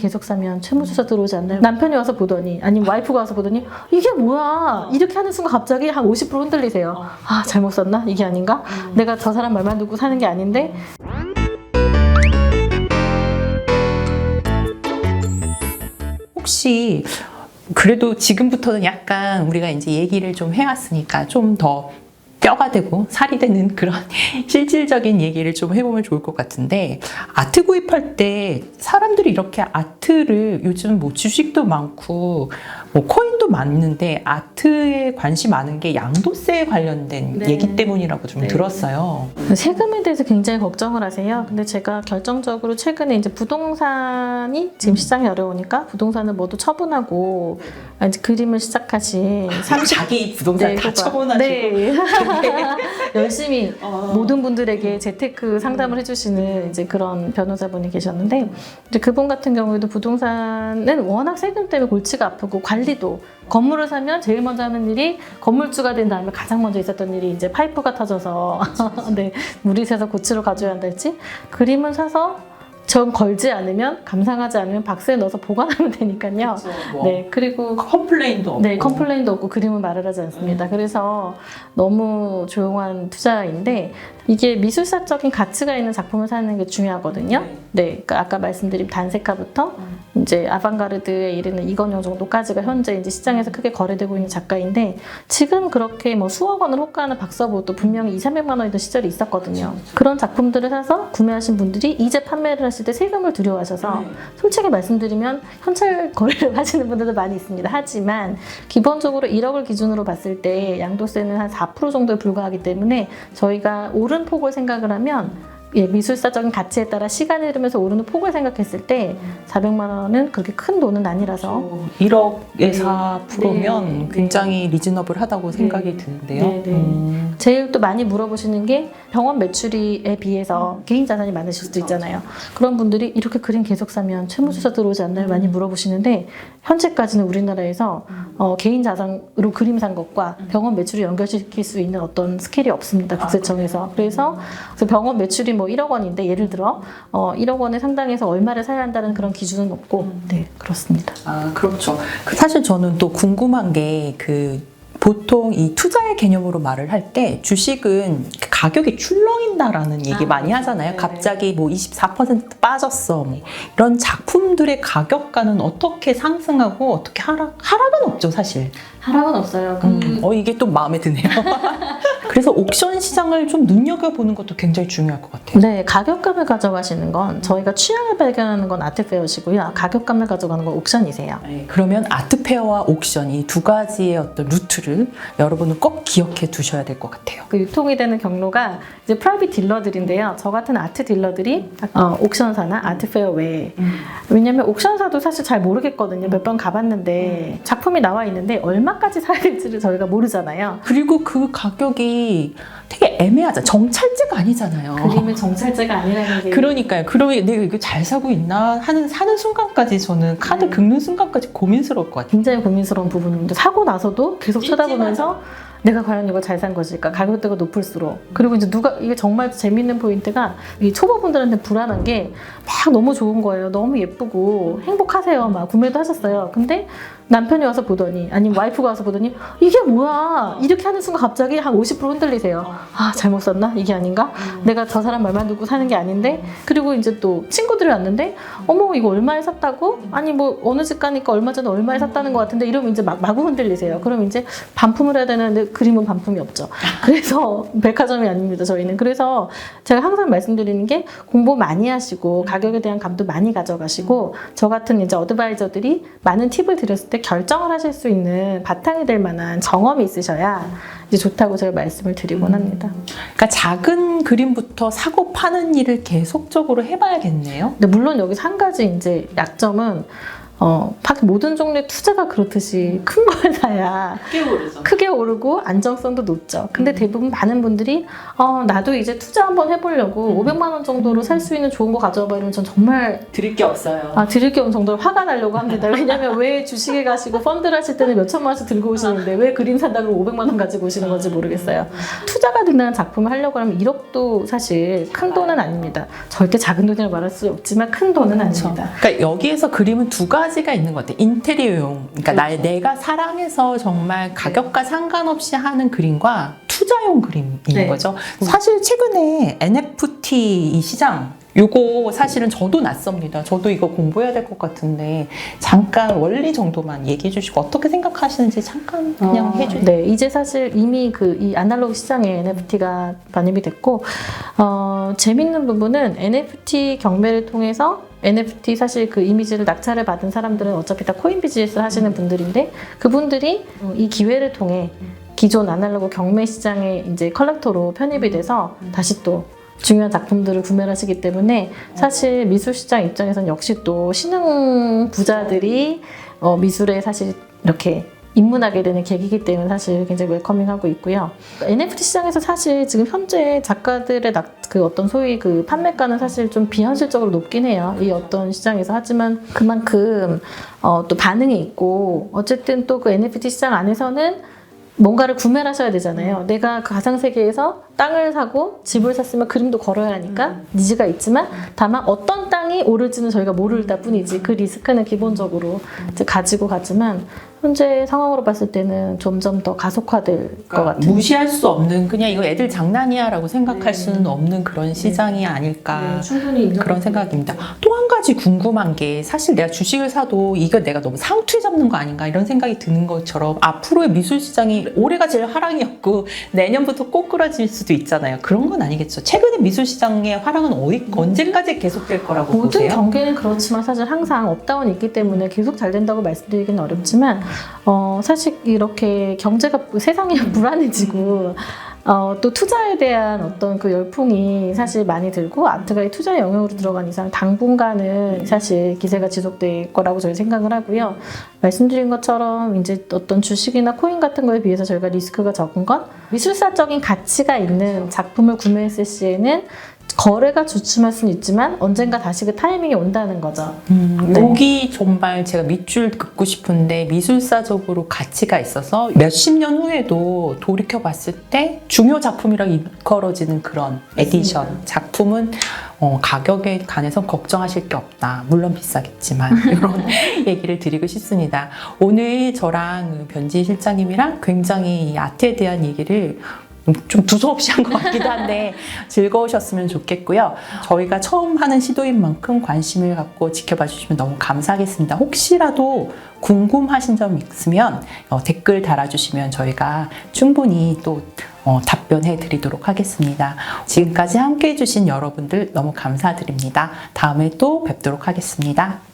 계속 사면 채무조사 들어오지 않나요? 남편이 와서 보더니 아니면 와이프가 와서 보더니 이게 뭐야 이렇게 하는 순간 갑자기 한 50% 흔들리세요. 아 잘못 썼나? 이게 아닌가? 내가 저 사람 말만 듣고 사는 게 아닌데 혹시 그래도 지금부터는 약간 우리가 이제 얘기를 좀 해왔으니까 좀 더 뼈가 되고 살이 되는 그런 실질적인 얘기를 좀 해보면 좋을 것 같은데 아트 구입할 때 사람들이 이렇게 아트를 요즘 뭐 주식도 많고 뭐 코인도 많은데 아트에 관심 많은 게 양도세에 관련된 네. 얘기 때문이라고 좀 네. 들었어요. 세금에 대해서 굉장히 걱정을 하세요. 근데 제가 결정적으로 최근에 이제 부동산이 지금 시장이 어려우니까 부동산을 모두 처분하고 이제 그림을 시작하신 30 자기 부동산 다 그거. 처분하시고 네. 열심히 어. 모든 분들에게 재테크 상담을 해주시는 이제 그런 변호사분이 계셨는데 이제 그분 같은 경우에도 부동산은 워낙 세금 때문에 골치가 아프고 관 리도. 건물을 사면 제일 먼저 하는 일이 건물주가 된 다음에 가장 먼저 있었던 일이 이제 파이프가 터져서. 네. 물이 새서 고치러 가줘야 한달지. 그림을 사서 전 걸지 않으면 감상하지 않으면 박스에 넣어서 보관하면 되니까요. 뭐 네. 그리고 컴플레인도 없고. 네, 컴플레인도 없고 그림은 말을 하지 않습니다. 그래서 너무 조용한 투자인데 이게 미술사적인 가치가 있는 작품을 사는 게 중요하거든요. 네, 그러니까 아까 말씀드린 단색화부터 이제 아방가르드에 이르는 이건영 정도까지가 현재 이제 시장에서 크게 거래되고 있는 작가인데 지금 그렇게 뭐 수억 원을 호가하는 박서보도 분명히 2, 300만 원이던 시절이 있었거든요. 그런 작품들을 사서 구매하신 분들이 이제 판매를 하실 때 세금을 두려워하셔서 솔직히 말씀드리면 현찰 거래를 하시는 분들도 많이 있습니다. 하지만 기본적으로 1억을 기준으로 봤을 때 양도세는 한 4% 정도에 불과하기 때문에 저희가 오른 폭을 생각을 하면 예, 미술사적인 가치에 따라 시간이 흐르면서 오르는 폭을 생각했을 때 400만 원은 그렇게 큰 돈은 아니라서 1억에 네. 4%면 네. 굉장히 리즈너블하다고 생각이 드는데요. 네, 네. 음. 제일 또 많이 물어보시는 게 병원 매출에 비해서 개인 자산이 많으실 수도 있잖아요. 그런 분들이 이렇게 그림 계속 사면 채무조사 들어오지 않나요? 많이 물어보시는데 현재까지는 우리나라에서 어, 개인 자산으로 그림 산 것과 병원 매출을 연결시킬 수 있는 어떤 스케일이 없습니다. 국세청에서. 그래서 그래서 병원 매출이 뭐 1억 원인데 예를 들어 어, 1억 원에 상당해서 얼마를 사야 한다는 그런 기준은 없고 네 그렇습니다. 아, 그렇죠. 그 사실 저는 또 궁금한 게그 보통 이 투자의 개념으로 말을 할 때 주식은 가격이 출렁인다라는 얘기 아, 많이 하잖아요. 네네. 갑자기 뭐 24% 빠졌어. 뭐 이런 작품들의 가격가는 어떻게 상승하고 어떻게 하락 하락은 없죠, 사실. 하락은 없어요. 그 음, 어 이게 또 마음에 드네요. 그래서 옥션 시장을 좀 눈여겨보는 것도 굉장히 중요할 것 같아요. 네, 가격감을 가져가시는 건 저희가 취향을 발견하는 건 아트페어시고요. 가격감을 가져가는 건 옥션이세요. 네, 그러면 아트페어와 옥션 이 두 가지의 어떤 루트를 여러분은 꼭 기억해 두셔야 될 것 같아요. 그 유통이 되는 경로가 이제 프라이빗 딜러들인데요. 저 같은 아트 딜러들이 어, 옥션사나 아트페어 외에 왜냐면 옥션사도 사실 잘 모르겠거든요. 몇 번 가봤는데 작품이 나와 있는데 얼마까지 사야 될지를 저희가 모르잖아요. 그리고 그 가격이 되게 애매하잖아. 정찰제가 아니잖아요. 그림은 정찰제가 아니라는 게 그러니까요. 그러면 내가 이거 잘 사고 있나 하는 사는 순간까지 저는 카드 네. 긁는 순간까지 고민스러울 것 같아요. 굉장히 고민스러운 부분인데 사고 나서도 계속 쳐다보면서 내가 과연 이걸 잘 산 것일까 가격대가 높을수록 그리고 이제 누가 이게 정말 재밌는 포인트가 이 초보분들한테 불안한 게 막 너무 좋은 거예요 너무 예쁘고 행복하세요 막 구매도 하셨어요 근데 남편이 와서 보더니 아니면 와이프가 와서 보더니 이게 뭐야? 이렇게 하는 순간 갑자기 한 50% 흔들리세요. 아 잘못 썼나? 이게 아닌가? 내가 저 사람 말만 듣고 사는 게 아닌데? 그리고 이제 또 친구들이 왔는데 어머 이거 얼마에 샀다고? 아니 뭐 어느 집 가니까 얼마 전에 얼마에 샀다는 것 같은데? 이러면 이제 막 마구 흔들리세요. 그럼 이제 반품을 해야 되는데 그림은 반품이 없죠. 그래서 백화점이 아닙니다 저희는. 그래서 제가 항상 말씀드리는 게 공부 많이 하시고 가격에 대한 감도 많이 가져가시고 저 같은 이제 어드바이저들이 많은 팁을 드렸을 때 결정을 하실 수 있는 바탕이 될 만한 정엄이 있으셔야 이제 좋다고 제가 말씀을 드리곤 합니다. 그러니까 작은 그림부터 사고 파는 일을 계속적으로 해봐야겠네요. 근데 물론 여기서 한 가지 이제 약점은 어, 팍 모든 종류의 투자가 그렇듯이 큰 걸 사야 꽤 오르죠. 크게 오르고 안정성도 높죠. 근데 대부분 많은 분들이 어, 나도 이제 투자 한번 해보려고 500만 원 정도로 살 수 있는 좋은 거 가져와 버리면 전 정말 드릴 게 없어요. 아, 드릴 게 없는 정도로 화가 나려고 합니다. 왜냐면 왜 주식에 가시고 펀드를 하실 때는 몇 천만 원씩 들고 오시는데 왜 그림 산다고 500만 원 가지고 오시는 건지 모르겠어요. 투자가 된다는 작품을 하려고 하면 1억도 사실 큰 돈은 아닙니다. 절대 작은 돈이라고 말할 수 없지만 큰 돈은 아닙니다. 그러니까 여기에서 그림은 두 가지 가 있는 것 같아요. 인테리어용, 그러니까 나의 내가 사랑해서 정말 가격과 상관없이 하는 그림과 투자용 그림인 네. 거죠. 사실 최근에 NFT 이 시장 요거 사실은 저도 낯섭니다. 저도 이거 공부해야 될 것 같은데 잠깐 원리 정도만 얘기해 주시고 어떻게 생각하시는지 잠깐 그냥 해주세요. 네, 이제 사실 이미 그 이 아날로그 시장에 NFT가 반입이 됐고 어, 재밌는 부분은 NFT 경매를 통해서 NFT 사실 그 이미지를 낙찰을 받은 사람들은 어차피 다 코인 비즈니스 하시는 분들인데 그분들이 이 기회를 통해 기존 아날로그 경매 시장에 이제 컬렉터로 편입이 돼서 다시 또 중요한 작품들을 구매를 하시기 때문에 사실 미술 시장 입장에서는 역시 또 신흥 부자들이 어, 미술에 사실 이렇게 입문하게 되는 계기이기 때문에 사실 굉장히 웰커밍하고 있고요. NFT 시장에서 사실 지금 현재 작가들의 낙- 그 어떤 소위 그 판매가는 사실 좀 비현실적으로 높긴 해요. 이 어떤 시장에서 하지만 그만큼 어, 또 반응이 있고 어쨌든 또 그 NFT 시장 안에서는 뭔가를 구매를 하셔야 되잖아요. 내가 그 가상 세계에서 땅을 사고 집을 샀으면 그림도 걸어야 하니까 니즈가 있지만 다만 어떤 땅이 오를지는 저희가 모를 뿐이지 그 리스크는 기본적으로 가지고 가지만 현재 상황으로 봤을 때는 점점 더 가속화될 것 같아요. 무시할 수 없는 그냥 이거 애들 장난이야라고 생각할 네. 수는 없는 그런 시장이 아닐까 충분히 인정. 그런 생각입니다. 또 한 가지 궁금한 게 사실 내가 주식을 사도 이거 내가 너무 상투에 잡는 거 아닌가 이런 생각이 드는 것처럼 앞으로의 미술 시장이 올해가 제일 화랑이었고 내년부터 꼬꾸라질 수도 있잖아요. 그런 건 아니겠죠. 최근에 미술 시장의 화랑은 어디 언제까지 계속될 거라고 모든 보세요? 경계는 그렇지만 사실 항상 업다운이 있기 때문에 계속 잘 된다고 말씀드리기는 어렵지만 어, 사실 이렇게 경제가 세상이 불안해지고 어, 또 투자에 대한 어떤 그 열풍이 사실 많이 들고 아트가 이 투자 영역으로 들어간 이상 당분간은 사실 기세가 지속될 거라고 저희 생각을 하고요. 말씀드린 것처럼 이제 어떤 주식이나 코인 같은 거에 비해서 저희가 리스크가 적은 건 미술사적인 가치가 있는 작품을 구매했을 시에는 거래가 주춤할 수는 있지만 언젠가 다시 그 타이밍이 온다는 거죠. 음, 네. 여기 정말 제가 밑줄 긋고 싶은데 미술사적으로 가치가 있어서 몇십 년 후에도 돌이켜 봤을 때 중요 작품이라고 일컬어지는 그런 에디션 작품은 어, 가격에 관해서 걱정하실 게 없다. 물론 비싸겠지만 이런 얘기를 드리고 싶습니다. 오늘 저랑 변지 실장님이랑 굉장히 이 아트에 대한 얘기를 좀 두서없이 한 것 같기도 한데 즐거우셨으면 좋겠고요. 저희가 처음 하는 시도인 만큼 관심을 갖고 지켜봐 주시면 너무 감사하겠습니다. 혹시라도 궁금하신 점 있으면 어, 댓글 달아주시면 저희가 충분히 또 어, 답변해 드리도록 하겠습니다. 지금까지 함께 해주신 여러분들 너무 감사드립니다. 다음에 또 뵙도록 하겠습니다.